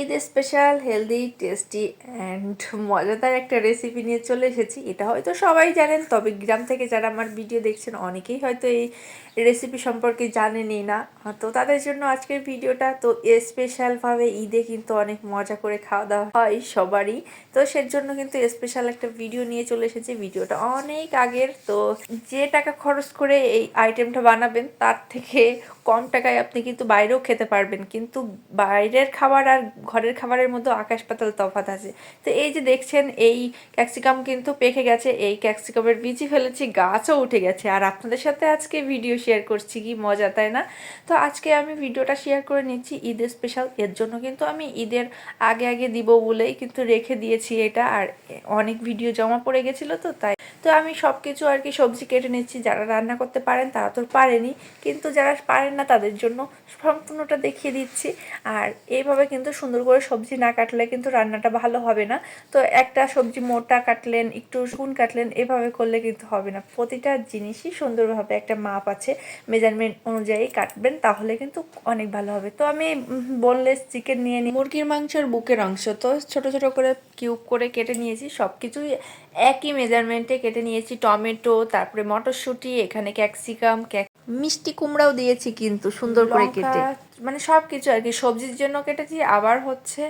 Eid special healthy tasty and মজাদার একটা recipe নিয়ে চলে এসেছি। এটা হয়তো সবাই জানেন, তবে গ্রাম থেকে যারা আমার ভিডিও দেখছেন, অনেকেই হয়তো এই রেসিপি সম্পর্কে জানেনই না। তো তাদের জন্য আজকের ভিডিওটা তো স্পেশালভাবে ঈদে কিন্তু অনেক মজা করে খাওয়া দাওয়া হয় সবারই। তো সের জন্য কিন্তু স্পেশাল একটা ভিডিও নিয়ে চলে এসেছি। ভিডিওটা অনেক আগের, তো যে টাকা খরচ করে এই আইটেমটা বানাবেন, তার থেকে কম টাকায় আপনি কিন্তু বাইরেও খেতে পারবেন। কিন্তু বাইরের খাবার আর ঘরের খাবারের মধ্যে আকাশ পাতাল তফাত আছে। তো এই যে দেখছেন, এই ক্যাপসিকাম কিন্তু পেকে গেছে, এই ক্যাপসিকামের বীজই ফেলেছি, গাছও উঠে গেছে। আর আপনাদের সাথে আজকে ভিডিও শেয়ার করছি, কি মজা, তাই না? তো আজকে আমি ভিডিওটা শেয়ার করে নিচ্ছি ঈদের স্পেশাল এর জন্য কিন্তু আমি ঈদের আগে আগে দিব বলেই কিন্তু রেখে দিয়েছি এটা। আর অনেক ভিডিও জমা পড়ে গেছিল তো, তাই তো আমি সব কিছু আর কি সবজি কেটে নিচ্ছি, যারা রান্না করতে পারেন তারা তো পারেনি, কিন্তু যারা পারেন না তাদের জন্য সম্পূর্ণটা দেখিয়ে দিচ্ছি। আর এইভাবে কিন্তু সুন্দর করে সবজি না কাটলে কিন্তু রান্নাটা ভালো হবে না। তো একটা সবজি মোটা কাটলেন, একটু শুন কাটলেন, এভাবে করলে কিন্তু হবে না। প্রতিটা জিনিসই সুন্দরভাবে একটা মাপ আছে মেজারমেন্ট অনুযায়ী কাটবেন, তাহলে কিন্তু অনেক ভালো হবে। তো আমি বোনলেস চিকেন নিয়ে নিই মুরগির মাংসের বুকের অংশ। তো ছোট ছোট করে কিউব করে কেটে নিয়েছি সব কিছুই একই মেজারমেন্টে কেটে নিয়েছি টমেটো তারপরে মটরশুঁটি এখানে ক্যাপসিকাম মিষ্টি কুমড়াও দিয়েছি কিন্তু সুন্দর করে কেটে। মানে সব কিছু আর কি সবজির জন্য কেটেছি। আবার হচ্ছে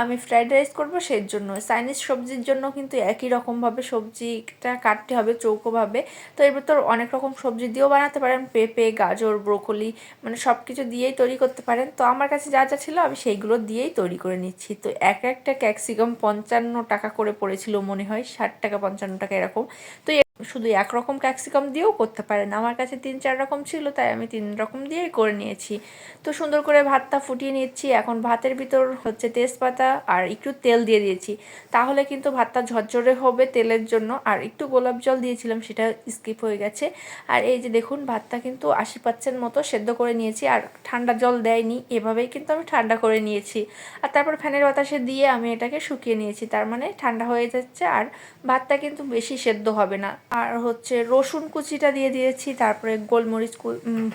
আমি ফ্রাইড রাইস করব সেই জন্য। চাইনিজ সবজির জন্য কিন্তু একই রকমভাবে সবজিটা কাটতে হবে চৌকোভাবে। তো এর ভিতর অনেক রকম সবজি দিয়েও বানাতে পারেন। পেঁপে গাজর ব্রোকলি মানে সব কিছু দিয়েই তৈরি করতে পারেন। তো আমার কাছে যা যা ছিল আমি সেইগুলো দিয়েই তৈরি করে নিচ্ছি। তো এক একটা ক্যাপসিকাম পঞ্চান্ন টাকা করে পড়েছিল মনে হয় ষাট টাকা পঞ্চান্ন টাকা এরকম। তো শুধু এক রকম ক্যাপসিকাম দিয়েও করতে পারেন আমার কাছে তিন, চার রকম ছিল, তাই আমি তিন রকম দিয়েই করে নিয়েছি। তো সুন্দর করে ভাতটা ফুটিয়ে নিচ্ছি এখন ভাতের ভিতর হচ্ছে তেজপাতা আর একটু তেল দিয়ে দিয়েছি। তাহলে কিন্তু ভাতটা ঝরঝরে হবে তেলের জন্য। আর একটু গোলাপ জল দিয়েছিলাম, সেটা স্কিপ হয়ে গেছে। আর এই যে দেখুন, ভাতটা কিন্তু আশি পার্সেন্ট মতো সেদ্ধ করে নিয়েছি। আর ঠান্ডা জল দেয়নি, এভাবেই কিন্তু আমি ঠান্ডা করে নিয়েছি। আর তারপর ফ্যানের বাতাসে দিয়ে আমি এটাকে শুকিয়ে নিয়েছি। তার মানে ঠান্ডা হয়ে যাচ্ছে আর ভাতটা কিন্তু বেশি সেদ্ধ হবে না। আর হচ্ছে রসুন কুচিটা দিয়ে দিয়েছি, তারপরে গোলমরিচ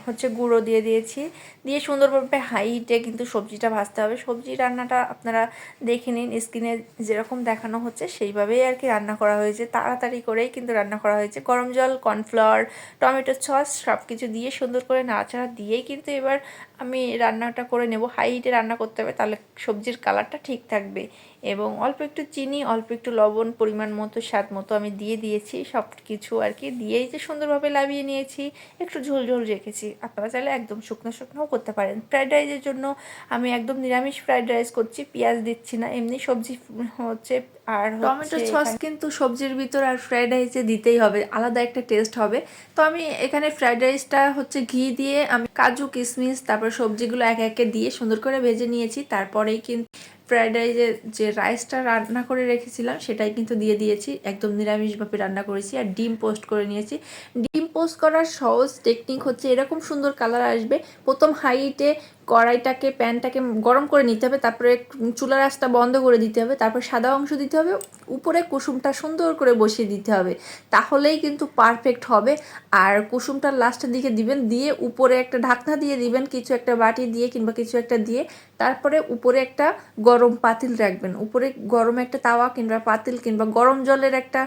হচ্ছে গুঁড়ো দিয়ে দিয়েছি। দিয়ে সুন্দরভাবে হাইটে কিন্তু সবজিটা ভাজতে হবে। সবজি রান্নাটা আপনারা দেখে নিন, স্ক্রিনে যেরকম দেখানো হচ্ছে সেইভাবেই আর কি রান্না করা হয়েছে। তাড়াতাড়ি করেই কিন্তু রান্না করা হয়েছে। গরম জল, কর্নফ্লাওয়ার, টমেটো সস সব কিছু দিয়ে সুন্দর করে নাড়াচাড়া দিয়েই কিন্তু এবার আমি রান্নাটা করে নেব। হাই হিটে রান্না করতে হবে, তাহলে সবজির কালারটা ঠিক থাকবে। এবং অল্প একটু চিনি অল্প একটু লবণ পরিমাণ মতো স্বাদ মতো আমি দিয়ে দিয়েছি। সব কিছু আর কি দিয়েই যে সুন্দরভাবে লাভিয়ে নিয়েছি একটু ঝোল ঝোল রেখেছি। আপনারা চাইলে একদম শুকনো শুকনোও করতে পারেন। ফ্রাইড রাইসের জন্য আমি একদম নিরামিষ ফ্রাইড রাইস করছি পেঁয়াজ দিচ্ছি না এমনি সবজি হচ্ছে আর টমেটো সস কিন্তু সবজির ভিতর আর ফ্রাইড রাইসে দিতেই হবে আলাদা একটা টেস্ট হবে। তো আমি এখানে ফ্রাইড রাইসটা হচ্ছে ঘি দিয়ে আমি কাজু কিশমিশ তারপর সবজিগুলো এক একে দিয়ে সুন্দর করে ভেজে নিয়েছি। তারপরেই কিন্তু ফ্রাইড রাইসের যে রাইসটা রান্না করে রেখেছিলাম, সেটাই কিন্তু দিয়ে দিয়েছি। একদম নিরামিষভাবে রান্না করেছি আর ডিম পোস্ট করে নিয়েছি। ডিম পোস্ট করার সহজ টেকনিক হচ্ছে এরকম সুন্দর কালার আসবে। প্রথম হাইটে কড়াইটাকে, প্যানটাকে গরম করে নিতে হবে, তারপরে চুলার আঁচটা বন্ধ করে দিতে হবে, তারপর সাদা অংশ দিতে হবে, উপরে কুসুমটা সুন্দর করে বসিয়ে দিতে হবে, তাহলেই কিন্তু পারফেক্ট হবে। আর কুসুমটা লাস্টের দিকে দিবেন, দিয়ে উপরে একটা ঢাকনা দিয়ে দিবেন, কিছু একটা বাটি দিয়ে কিংবা কিছু একটা দিয়ে, তারপরে উপরে একটা গরম পাতিল রাখবেন, উপরে গরম একটা তাওয়া কিংবা পাতিল কিংবা গরম জলের একটা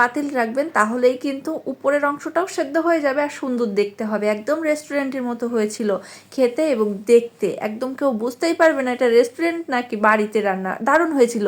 পাতিল রাখবেন, তাহলেই কিন্তু উপরের অংশটাও সেদ্ধ হয়ে যাবে আর সুন্দর দেখতে হবে, একদম রেস্টুরেন্টের মতো হয়েছিল খেতে এবং দেখতে। একদম কেউ বুঝতেই পারবে না এটা রেস্টুরেন্ট নাকি বাড়িতে রান্না। দারুণ হয়েছিল।